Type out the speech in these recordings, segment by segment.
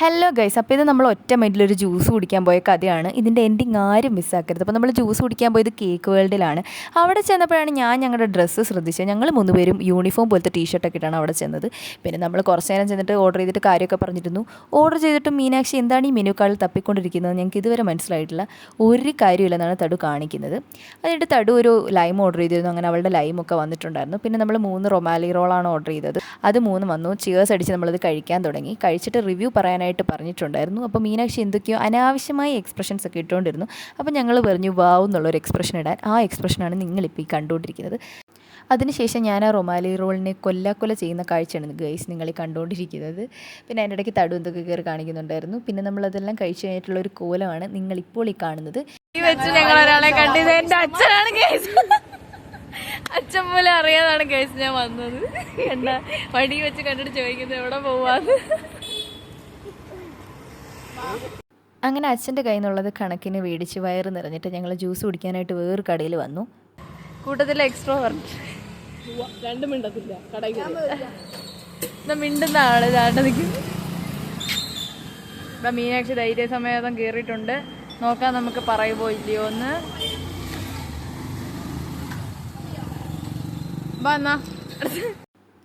Hello guys അപ്പോൾ ഇത് നമ്മൾ ഒറ്റ ഒരു ജ്യൂസ് കുടിക്കാൻ പോയ കഥയാണ്. ഇതിന്റെ എൻഡിങ് ആരും മിസ്സാക്കരുത് അപ്പോൾ നമ്മൾ ജ്യൂസ് കുടിക്കാൻ പോയത് കേക്ക് വേൾഡിലാണ് അവിടെ ചെന്നപ്പോഴാണ് ഞാൻ ഞങ്ങളുടെ ഡ്രസ്സ് ശ്രദ്ധിച്ചത്. ഞങ്ങൾ മൂന്ന് പേരും യൂണിഫോം പോലത്തെ ടീഷർട്ടൊക്കെ ഇട്ടാണ് അവിടെ ചെന്നത്. പിന്നെ നമ്മൾ കുറച്ച് നേരം ചെന്നിട്ട് ഓർഡർ ചെയ്തിട്ട് കാര്യമൊക്കെ പറഞ്ഞിരുന്നു. ഓർഡർ ചെയ്തിട്ട് മീനാക്ഷി എന്താണ് ഈ മെനു കാർഡിൽ തപ്പിക്കൊണ്ടിരിക്കുന്നത്? ഞങ്ങൾക്ക് ഇതുവരെ മനസ്സിലായിട്ടില്ല. ഒരു കാര്യമില്ലെന്നാണ് തടു കാണിക്കുന്നത്. അതിനിട്ട് തടു ഒരു ലൈം ഓർഡർ ചെയ്തിരുന്നു. അങ്ങനെ അവളുടെ ലൈമൊക്കെ വന്നിട്ടുണ്ടായിരുന്നു. പിന്നെ നമ്മൾ മൂന്ന് റൊമാലി റോളാണ് ഓർഡർ ചെയ്തത്. അത് മൂന്ന് വന്നു. ചിയേഴ്സ് അടിച്ച് നമ്മളത് കഴിക്കാൻ തുടങ്ങി. കഴിച്ചിട്ട് റിവ്യൂ പറയാനായിട്ട് പറഞ്ഞിട്ടുണ്ടായിരുന്നു. അപ്പോൾ മീനാക്ഷി എന്തൊക്കെയോ അനാവശ്യമായ എക്സ്പ്രഷൻസ് ഒക്കെ ഇട്ടുകൊണ്ടിരുന്നു. അപ്പോൾ ഞങ്ങൾ പറഞ്ഞു വാവ് എന്നുള്ളൊരു എക്സ്പ്രഷൻ ഇടാൻ. ആ എക്സ്പ്രഷനാണ് നിങ്ങളിപ്പോൾ ഈ കണ്ടുകൊണ്ടിരിക്കുന്നത്. അതിനുശേഷം ഞാൻ ആ റൊമാലി റോളിനെ കൊല്ലാക്കൊല ചെയ്യുന്ന കാഴ്ചയാണ് ഗൈസ് നിങ്ങൾ കണ്ടുകൊണ്ടിരിക്കുന്നത്. പിന്നെ അതിന്റെ ഇടയ്ക്ക് തടു എന്തൊക്കെ കയറി കാണിക്കുന്നുണ്ടായിരുന്നു. പിന്നെ നമ്മളതെല്ലാം കഴിച്ചു കഴിഞ്ഞിട്ടുള്ള ഒരു കോലമാണ് നിങ്ങൾ ഇപ്പോൾ ഈ കാണുന്നത്. വെച്ച് ഞങ്ങൾ അച്ഛനാണ് അച്ഛൻ പോലെ അറിയാതാണ് ഗൈസ് ഞാൻ വന്നത്. എന്താ? വടി വെച്ച് കണ്ടിട്ട് ചോദിക്കുന്നത് എവിടെ പോവാന്ന്. അങ്ങനെ അച്ഛന്റെ കയ്യിൽ നിന്നുള്ളത് കണക്കിന് മേടിച്ച് വയറ് നിറഞ്ഞിട്ട് ഞങ്ങൾ ജ്യൂസ് കുടിക്കാനായിട്ട് വേറൊരു കടയിൽ വന്നു. കൂട്ടത്തിൽ എക്സ്ട്രോ പറഞ്ഞു മിണ്ടത്തില്ല കടയിൽ മിണ്ടുന്ന ആൾ ഇതാണ്ട് നിൽക്കും ഇപ്പം മീനാക്ഷി ധൈര്യസമേതം കയറിയിട്ടുണ്ട് നോക്കാൻ നമുക്ക് പറയുമോ ഇല്ലയോ എന്ന്. വന്നാ എന്നാ.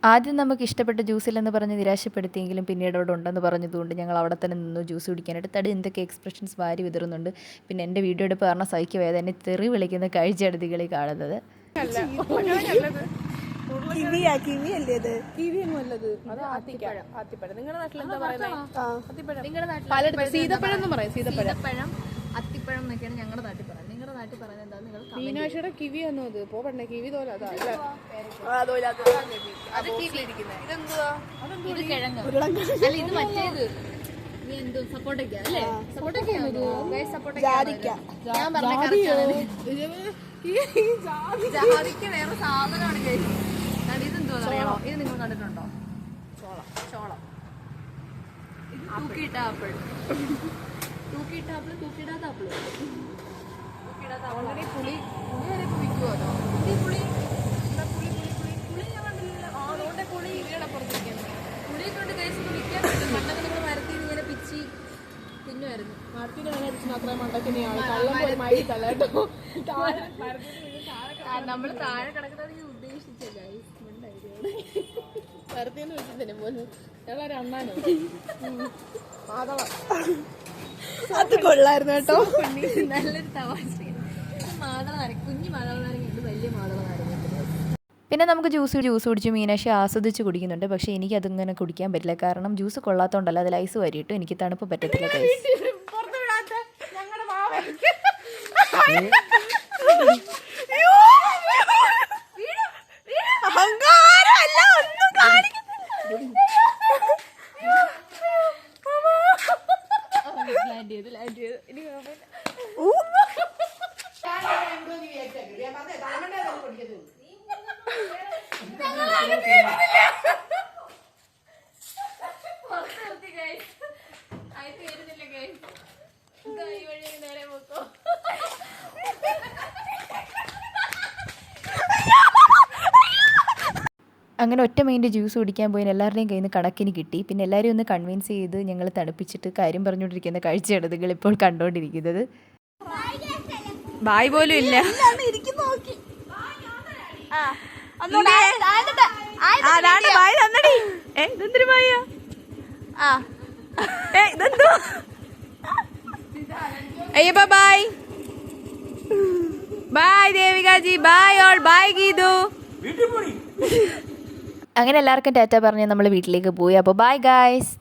ആദ്യം നമുക്ക് ഇഷ്ടപ്പെട്ട ജ്യൂസിലെന്ന് പറഞ്ഞ് നിരാശപ്പെടുത്തിയെങ്കിലും പിന്നീട് അവിടെ ഉണ്ടെന്ന് പറഞ്ഞതുകൊണ്ട് ഞങ്ങൾ അവിടെ തന്നെ നിന്നു ജ്യൂസ് കുടിക്കാനായിട്ട്. തടി എന്തൊക്കെ എക്സ്പ്രഷൻസ് വാരി വിതറുന്നുണ്ട്. പിന്നെ എന്റെ വീഡിയോ എടുപ്പ് കാരണം സഹിക്കുക വേദന എന്നെ തെറി വിളിക്കുന്ന കാഴ്ചയടുതികളെ കാണുന്നത്. നിങ്ങളുടെ നാട്ടിൽ എന്താ പറയുന്നത് സീതപ്പഴം എന്ന് പറയും സീതപ്പഴം. അത്തിപ്പഴം എന്നൊക്കെയാണ് ഞങ്ങളുടെ നാട്ടിൽ പറയുന്നത്. നിങ്ങളുടെ നാട്ടിൽ പറയുന്നത് എന്താ നിങ്ങൾ മീനാക്ഷിയുടെ കിവി ഒന്നും അത് പോകണ്ടേ? കിവി തോല അതാ അത് ഇതെന്തുവാ? ഇത് കിഴങ്ങ്. അല്ല ഇത് മറ്റേത്. വേറെ സാധനമാണ് guys. ദാ ഇതെന്തോ അറിയാമോ? ഇത് നിങ്ങൾ കണ്ടിട്ടുണ്ടോ? ചോളം. ചോളം. ഇത് തൂക്കിയിട്ട ആപ്പിൾ തൂക്കിയിടാത്ത ആപ്പിൾ തൂക്കിയിടാത്ത ആപ്പിൾ പുളി പുളി വരെ ഇപ്പൊ പുളി പുളി എന്താ പുളി പുളി പുളി? പുളി ഞാൻ കണ്ടില്ലല്ലോ. അതുകൊണ്ട് പുളി ഇരിയുടെ പുറത്തിരിക്കുന്നത് പുളിയെ കൊണ്ട് കഴിച്ചത് വിൽക്കാൻ പറ്റും പണ്ടൊക്കെ നമ്മൾ മരത്തിൽ ഇങ്ങനെ പിച്ചി തിന്നുമായിരുന്നു. മരത്തിന് വേണം അടിച്ചു അത്രയും മണ്ടക്കിനെയാണ് കള്ളം പോയി മഴ തല നമ്മൾ താഴെ കിടക്കുന്നത് ഇത് ഉദ്ദേശിച്ചല്ല മരത്തിന് വെച്ചില്ലേ പോലും. ഞങ്ങളൊരു അണ്ണാനോ? മാധവ അത് കൊള്ളായിരുന്നു കേട്ടോ. നല്ലൊരു തമാശ. കുഞ്ഞു നാരങ്ങ വലിയ നാരങ്ങ പിന്നെ നമുക്ക് ജ്യൂസ് ജ്യൂസ് കുടിച്ച് മീനാക്ഷി ആസ്വദിച്ച് കുടിക്കുന്നുണ്ട്. പക്ഷേ എനിക്ക് അതിങ്ങനെ കുടിക്കാൻ പറ്റില്ല. കാരണം ജ്യൂസ് കൊള്ളാത്തതുകൊണ്ടല്ല അതിൽ ഐസ് വരിയിട്ടു. എനിക്ക് തണുപ്പ് പറ്റത്തില്ല കൈസ് അങ്ങനെ ഒറ്റ മൈൻഡ് ജ്യൂസ് കുടിക്കാൻ പോയി എല്ലാവരുടെയും കയ്യിൽ നിന്ന് കണക്കിന് കിട്ടി. പിന്നെ എല്ലാവരും ഒന്ന് കൺവിൻസ് ചെയ്ത് ഞങ്ങൾ തണുപ്പിച്ചിട്ട് കാര്യം പറഞ്ഞുകൊണ്ടിരിക്കുന്ന കാഴ്ചയാണ് നിങ്ങൾ ഇപ്പോൾ കണ്ടുകൊണ്ടിരിക്കുന്നത് ബായ് പോലും ഇല്ല. Ayyappa bye. Bye Devikaji. Bye all. Bye Geethu. അങ്ങനെ എല്ലാവർക്കും ടാറ്റ പറഞ്ഞ് നമ്മൾ വീട്ടിലേക്ക് പോയി. അപ്പോൾ ബൈ ഗായ്സ്